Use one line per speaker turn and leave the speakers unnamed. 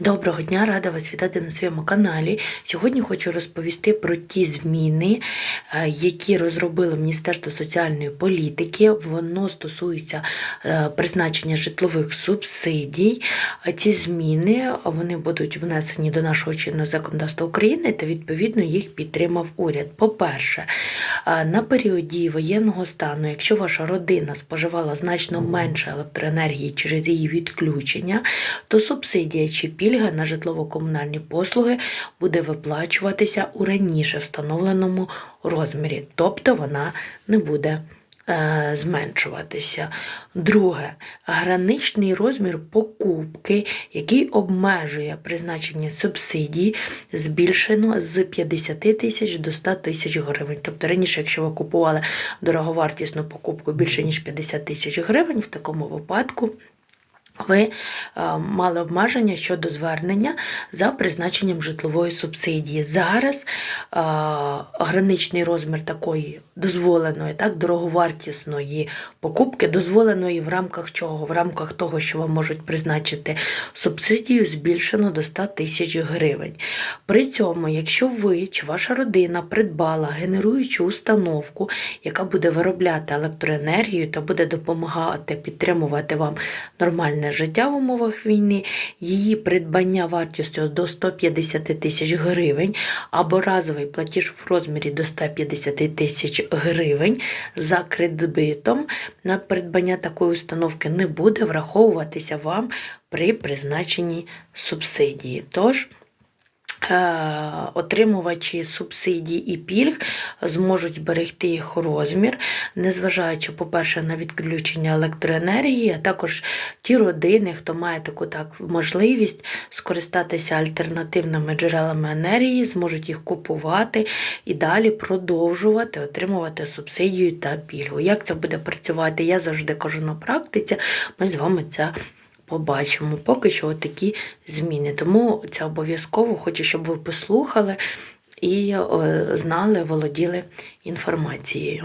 Доброго дня, рада вас вітати на своєму каналі. Сьогодні хочу розповісти про ті зміни, е, які розробило Міністерство соціальної політики. Воно стосується е, призначення житлових субсидій. Ці зміни вони будуть внесені до нашого чинного законодавства України та відповідно їх підтримав уряд. По-перше, на періоді воєнного стану, якщо ваша родина споживала значно менше електроенергії через її відключення, то субсидія чи пільга на житлово-комунальні послуги буде виплачуватися у раніше встановленому розмірі, тобто вона не буде зменшуватися. Друге, граничний розмір покупки, який обмежує призначення субсидій, збільшено з 50 тисяч до 100 тисяч гривень. Тобто раніше, якщо ви купували дороговартісну покупку більше ніж 50 тисяч гривень, в такому випадку ви е, мали обмеження щодо звернення за призначенням житлової субсидії. Зараз е, граничний розмір такої дозволеної, так, дороговартісної покупки, дозволеної в рамках чого? В рамках того, що вам можуть призначити субсидію, збільшено до 100 тисяч гривень. При цьому, якщо ви чи ваша родина придбала генеруючу установку, яка буде виробляти електроенергію та буде допомагати підтримувати вам нормальне життя в умовах війни, її придбання вартістю до 150 тисяч гривень або разовий платіж в розмірі до 150 тисяч гривень за кредитом на придбання такої установки не буде враховуватися вам при призначенні субсидії. Тож, Отримувачі субсидій і пільг зможуть зберегти їх розмір, незважаючи, по-перше, на відключення електроенергії, а також ті родини, хто має таку так можливість скористатися альтернативними джерелами енергії, зможуть їх купувати і далі продовжувати отримувати субсидію та пільгу. Як це буде працювати? Я завжди кажу на практиці. Ми з вами це побачимо. Поки що такі зміни. Тому це обов'язково хочу, щоб ви послухали і е, знали, володіли інформацією.